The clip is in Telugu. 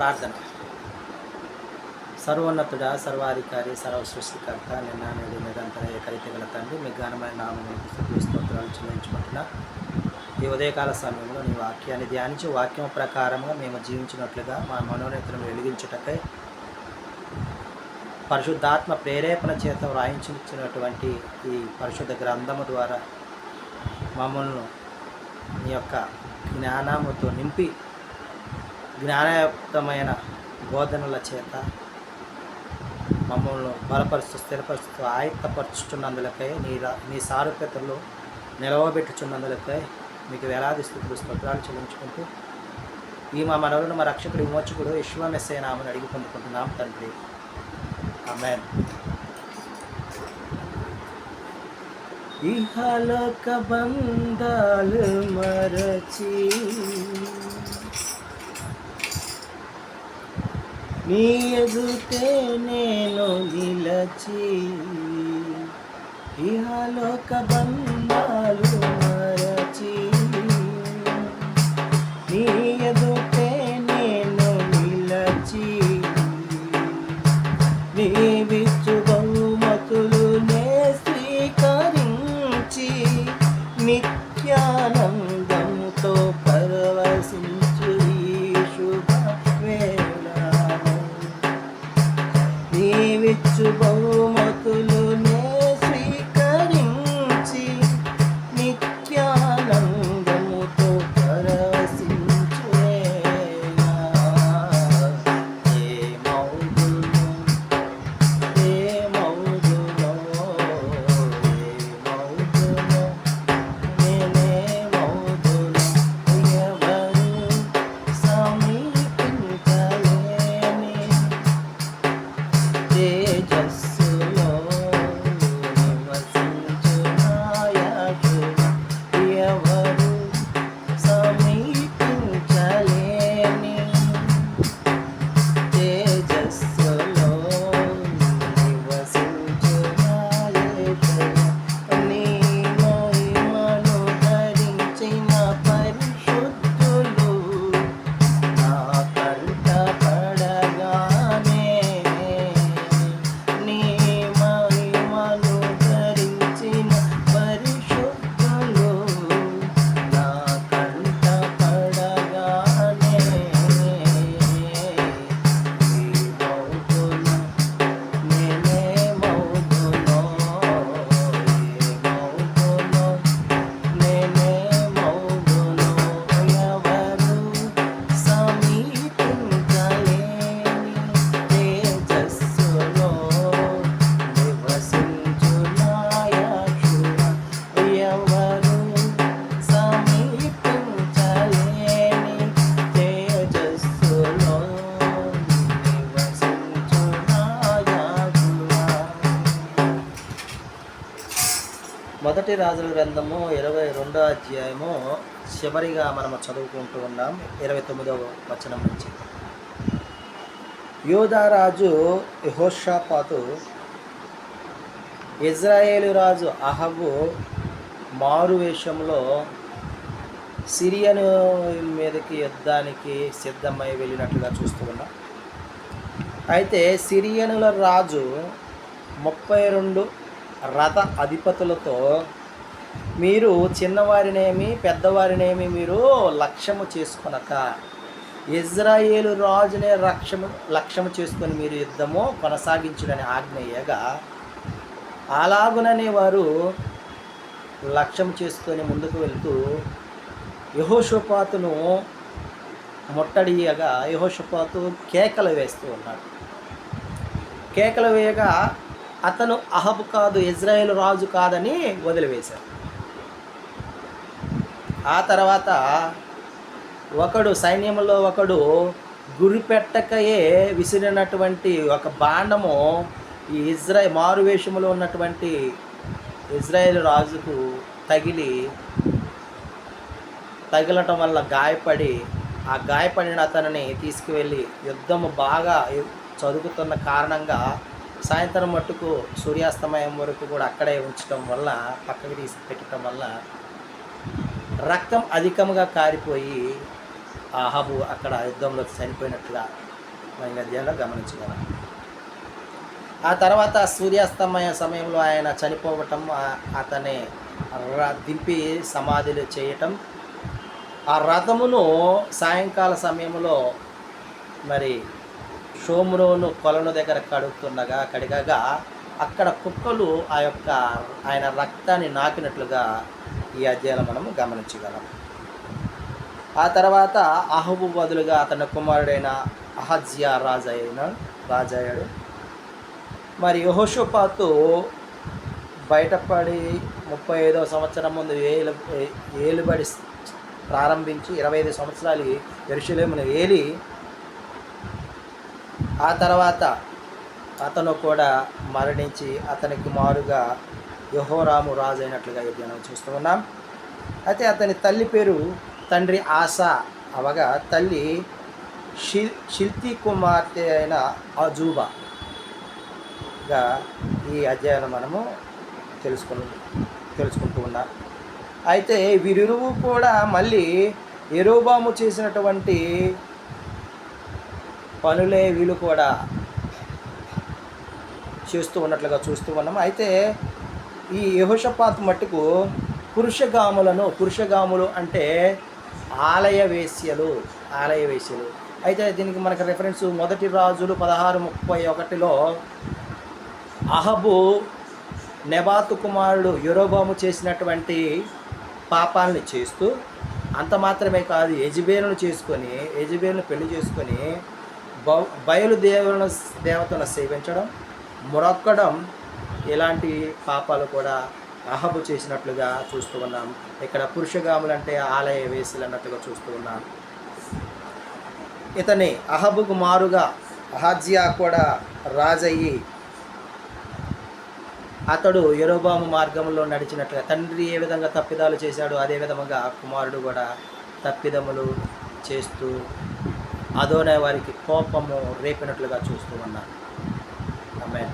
ప్రార్థన. సర్వోన్నతుడ సర్వాధికారి సర్వ సృష్టికర్త నిన్న నేడు నిరంతర ఏకైతే గల తండ్రి మీ ఘనమైన నామని స్తోత్రాలు చెల్లించుకుంటున్నా. ఈ ఉదయకాల సమయంలో నీ వాక్యాన్ని ధ్యానించి వాక్యం ప్రకారంగా మేము జీవించినట్లుగా మా మనోనేతలను వెలిగించుటకై పరిశుద్ధాత్మ ప్రేరేపణ చేత వ్రాయించినటువంటి ఈ పరిశుద్ధ గ్రంథము ద్వారా మమ్మల్ని నీ యొక్క జ్ఞానముతో నింపి జ్ఞానయుక్తమైన బోధనల చేత మమ్మల్ని బలపరుస్తూ స్థిరపరుస్తూ ఆయత్తపరుచుచున్నందులకై నీ నీ సారూప్యతలు నిలవబెట్టుచున్నందులకై మీకు వేలాది స్థితులు స్తోత్రాలు చెల్లించుకుంటూ ఈ మా మనవులను మా రక్షకుడు విమోచకుడు విశ్వమెస్సే నామని అడిగి పొందుకుంటున్నాం తండ్రి. అమెన్ ఇహలోక బంధాలు మరచి నీ ఎదుటే నేను నిలచి ఇహలోక బంధాలు just మొదటి రాజుల గ్రంథము ఇరవై రెండో అధ్యాయము చివరిగా మనము చదువుకుంటూ ఉన్నాం. ఇరవై తొమ్మిదవ వచనం నుంచి. యోధారాజు యహోషాపాతు ఇజ్రాయేలు రాజు అహబు మారు వేషంలో సిరియను మీదకి యుద్ధానికి సిద్ధమై వెళ్ళినట్లుగా చూస్తూ ఉన్నాం. అయితే సిరియనుల రాజు ముప్పై రెండు రథ అధిపతులతో మీరు చిన్నవారినేమి పెద్దవారినేమి మీరు లక్ష్యము చేసుకొనక ఇజ్రాయేలు రాజునే లక్ష్యము లక్ష్యము చేసుకొని మీరు యుద్ధము కొనసాగించుడని ఆజ్ఞయ్యగా అలాగుననే వారు లక్ష్యం చేసుకొని ముందుకు వెళ్తూ యహోషపాతును ముట్టడియగా యహోషపాతు కేకలు వేస్తూ ఉన్నాడు. కేకలు వేయగా అతను అహబు కాదు ఇజ్రాయేల్ రాజు కాదని వదిలివేశాడు. ఆ తర్వాత ఒకడు సైన్యంలో ఒకడు గురిపెట్టకయే విసిరినటువంటి ఒక బాండము ఈ ఇజ్రాయ్ మారువేషములో ఉన్నటువంటి ఇజ్రాయేల్ రాజుకు తగిలి తగిలటం వల్ల గాయపడి ఆ గాయపడిన అతనిని తీసుకువెళ్ళి యుద్ధము బాగా చదువుతున్న కారణంగా సాయంత్రం మట్టుకు సూర్యాస్తమయం వరకు కూడా అక్కడే ఉంచడం వల్ల పక్కకి తీసి పెట్టడం వల్ల రక్తం అధికంగా కారిపోయి అహబు అక్కడ యుద్ధంలో చనిపోయినట్లుగా మనం ఈ గమనించగలం ఆ తర్వాత సూర్యాస్తమయ సమయంలో ఆయన చనిపోవటం అతని ర- దింపి సమాధిలు చేయటం ఆ రథమును సాయంకాల సమయంలో మరి షోమ్రోను కొలను దగ్గర కడుగుతుండగా కడిగగా అక్కడ కుక్కలు ఆ యొక్క ఆయన రక్తాన్ని నాకినట్లుగా ఈ అధ్యాయంలో మనం గమనించగలం ఆ తర్వాత అహబు బదులుగా అతని కుమారుడైన అహజ్యా రాజు రాజయ్యాడు మరి యహోషపాతు బయటపడి ముప్పై ఐదవ సంవత్సరం ముందు ఏలు ఏలుబడి ప్రారంభించి ఇరవై ఐదు సంవత్సరాలు ఎరుషులేమును ఏలి ఆ తర్వాత అతను కూడా మరణించి అతనికి మారుగా యహోరాము రాజు అయినట్లుగా ఇది మనం చూస్తూ ఉన్నాం. అయితే అతని తల్లి పేరు తండ్రి ఆశ అవగా తల్లి షిల్ షిల్తి కుమార్తె అయిన అజూబాగా ఈ అధ్యయనం మనము తెలుసుకుని తెలుసుకుంటూ ఉన్నాం. అయితే వీరిరువు కూడా మళ్ళీ ఎరోబాము చేసినటువంటి పనులే వీళ్ళు కూడా చేస్తూ ఉన్నట్లుగా చూస్తూ ఉన్నాం. అయితే ఈ యహోషపాత్ మట్టుకు పురుషగాములను పురుషగాములు అంటే ఆలయ వేశ్యలు ఆలయ వేశ్యలు. అయితే దీనికి మనకు రెఫరెన్స్ మొదటి రాజులు పదహారు ముప్పై ఒకటిలో అహబు నెబాతు కుమారుడు యురోబాము చేసినటువంటి పాపాలని చేస్తూ అంత మాత్రమే కాదు యజబేలను చేసుకొని యజబేలను పెళ్ళి చేసుకొని బ బయలు దేవులను దేవతను సేవించడం మొరక్కడం ఇలాంటి పాపాలు కూడా అహబు చేసినట్లుగా చూస్తూ ఉన్నాం. ఇక్కడ పురుషగాములు అంటే ఆలయ వేసులు అన్నట్లుగా చూస్తూ ఉన్నాం. ఇతని అహబుకు మారుగా అహాజ్యా కూడా రాజయ్యి అతడు యరోబాము మార్గంలో నడిచినట్లుగా తండ్రి ఏ విధంగా తప్పిదాలు చేశాడో అదే విధముగా కుమారుడు కూడా తప్పిదములు చేస్తూ అదోనే వారికి కోపము రేపినట్లుగా చూస్తూ ఉన్నారు అమ్మాయి